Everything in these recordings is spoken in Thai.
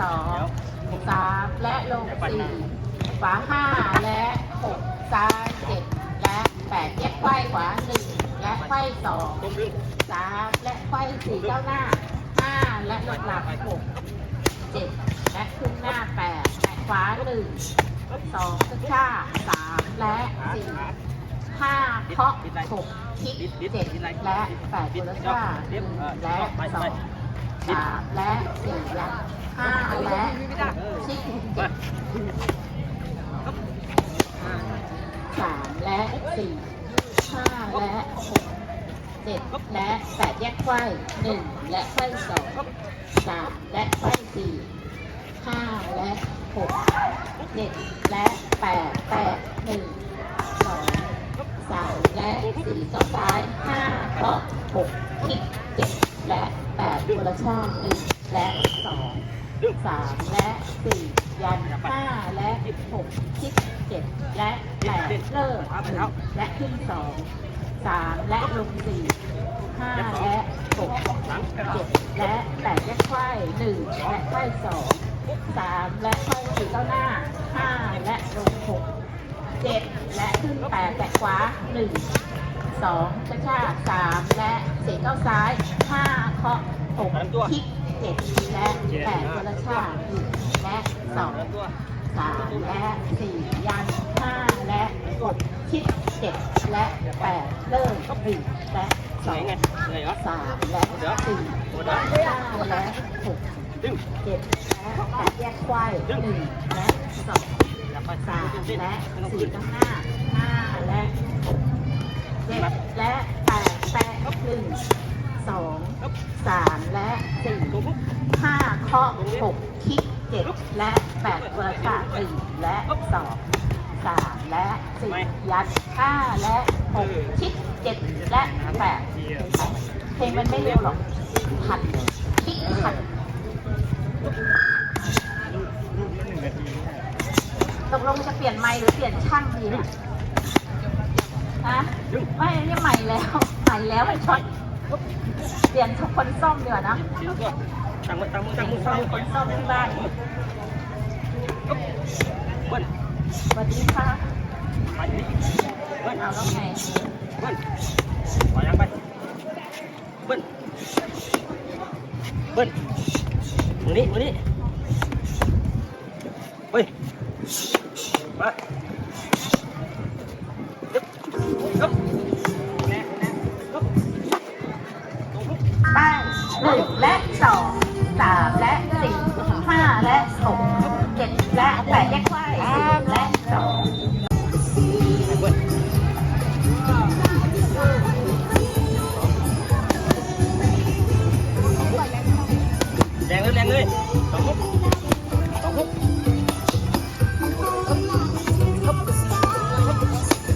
สองสามและลงสี่ขวาห้าและหกซ้ายเจ็ดและแปดแยกไขว้ขวาหนึ่งและไขว้สองสามและไขว้สี่เก้าหน้าห้าและลงหลังหกเจ็ดและขึ้นหน้าแปดแตะขวาหนึ่งสองกระชาสามและสี่ห้าเคาะหกคิกเจ็ดและแปดกระชาและสอง สามและสี่และห้าและหกชิกเจ็ดสามและสี่ห้าและหกเจ็ดและแปดแยกไขว้หนึ่งและไขว้สองสามและไขว้สี่ห้าและหกเจ็ดและแปดแปดหนึ่งสองสามและสี่ต่อซ้ายห้าต่อหกคิดเจ็ดและ แปดคนละช่องหนึ่งและสองสามและสี่ยันห้าและหกคิดเจ็ดและแปดเลิกหนึ่งและขึ้นสองสามและลงสี่ห้าและหกหลังเจ็ดและแปดแยกไขว้หนึ่งและไขว้สองสามและไขว้สี่ก้าหน้าห้าและลงหกเจ็ดและขึ้นแปดแตะขวาหนึ่งสองกระชากสามและสี่ก้าซ้ายห้าเคาะ หกคิกเจ็ดและแปดกระชากหนึ่งและสองสามและสี่ยันห้าและหกชิดเจ็ดและแปดเริ่มหนึ่งและสองสามและสี่ห้าและหกเจ็ดและแปดแยกไขว้หนึ่งและสองสามและสี่ขึ้นข้างหน้าห้าและเจ็ดและแปดแปดหนึ่งสอง สามและสี่ห้าเคาะหกคิกเจ็ดและแปดเวอร์ชาหนึ่งและสองสามและสี่ยัดห้าและหกคิกเจ็ดและแปดเพลงมันไม่เร็วหรอกหัดคิกหัดตกลงจะเปลี่ยนไม้หรือเปลี่ยนช่างดีเนี่ยฮะไม่นี่ใหม่แล้วใหม่แล้วไม่ช็อต เปลี่ยนทุกคนซ่อมดีกว่านะสี่ตัวตั้งมือตั้งมือตั้งมือซ่ตั้องมมือคนซ่อมที่บ้านเบิ้ลสวัสดีค่ะไปเบิ้ลเอาแล้วไงเบิ้ลปล่อยยังไปเบิ้ลเบิ้ลมือนี้มือนี้เฮ้ยมายึบยึบแงและสองสามและสี่ห้าและหกเจ็ดและแปดแยกไขว้สี่และสองไปเบิ้ลแรงเลยแรงเลยสองปุ๊บสองปุ๊บ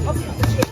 เฮ้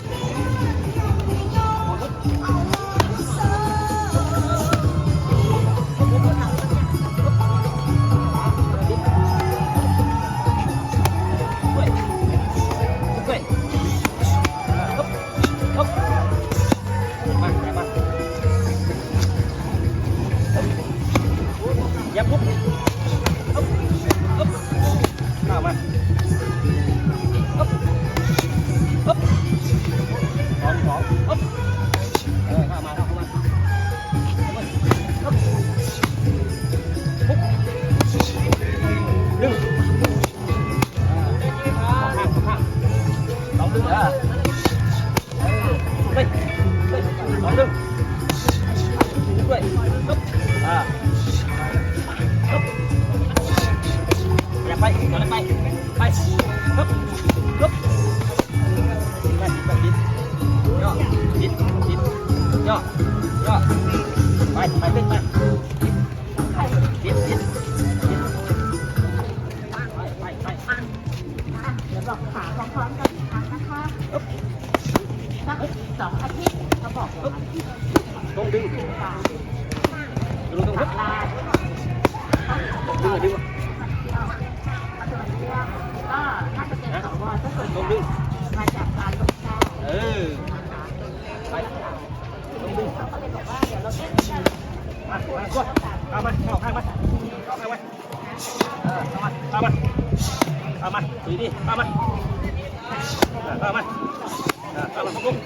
อย่าไปอย่าไปไปฮึบฮึบไปไปดิดย่อดิดดิดย่อย่อไปไปขึ้นไปดิดดิดไปไปไปอะเดี๋ยวบอกขาพร้อมๆกันอีกครั้งนะคะสักสองอาทิตย์เขาบอกว่าตรงดึงดึงตรงขาฮึบลาดึงดึง ถ้าส่วนตรงดึงมาจากการลงแจ้งเออไปตรงดึงเขาเลยบอกว่าเดี๋ยวเราเต้นกันมามาก่อนเอามาเข้าข้างมาเข้าข้างมาเออเอามาเอามาเอามาดูดิเอามาเอามาเอามาปุ๊บ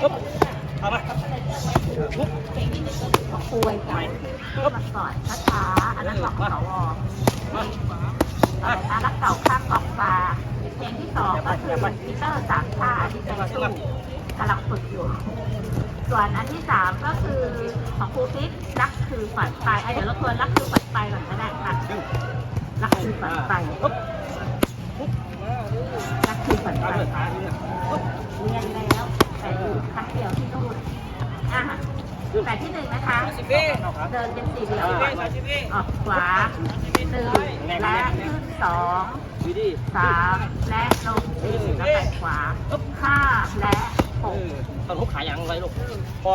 ปุ๊บเอามาปุ๊บเพลงที่วไก่ขึ้นมาก่อนช้าๆอันนั้นของสวมาอะไรนะรักเก่าข้างกองฟ้า เพลงที่สองก็คือพีเตอร์สามชาที่เป็นสู้กำลังฝึกอยู่ ส่วนอันที่สามก็คือของครูพิษรักคือฝันไปอะเดี๋ยวเราทวนรักคือฝันไปก่อนก็ได้ค่ะดึงรักคือฝันไปปุ๊บรักคือฝันเอาไปเลยขาดึงปุ๊บเรียนแล้วแต่อยู่ครั้งเดียวที่นู่นอะแต่ที่หนึ่งนะคะสิบวิเดินเป็นสี่เหลี่ยมสิบวิออกขวาหนึ่งและขึ้นสองดูดิ สามและลงสี่แล้วไปขวาห้าและหเอกต้องทุกขาอย่างไรลูกพอ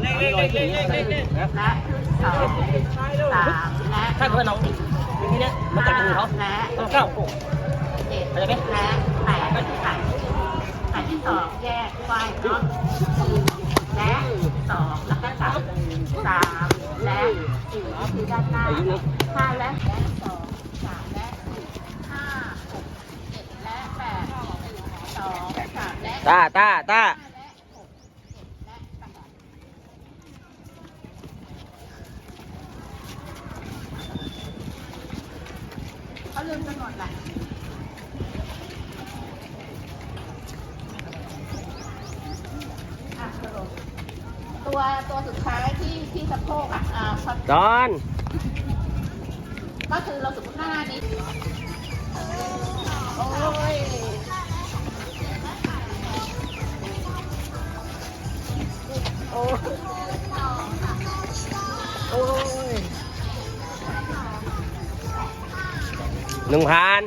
เล่นเล่นเล่นเล่นเล่นเล่นเล่นและขึ้นสองสามและถ้าเกิดน้องอย่างนี้เนี่ยมันจับมือเขาและต้องเก้าเจ็ดและแปดก็ที่แปดแปดที่สองแยกไฟเนาะและสองแล้วก็สามสามและสี่คือด้านหน้าอายุนี้ห้าและสองสามและสี่ห้าหกเจ็ดและแปดสองสามและ ตาตาตาและหกเจ็ดและแปดเขาลืมกันหมดแหละอะสรุปตัวตัวสุดท้ายที่ที่สะโพกอะอ่าพอดอน ก็คือเราสมมติหน้านี้โอ้ย โอ้โอ้ยหนึ่งพัน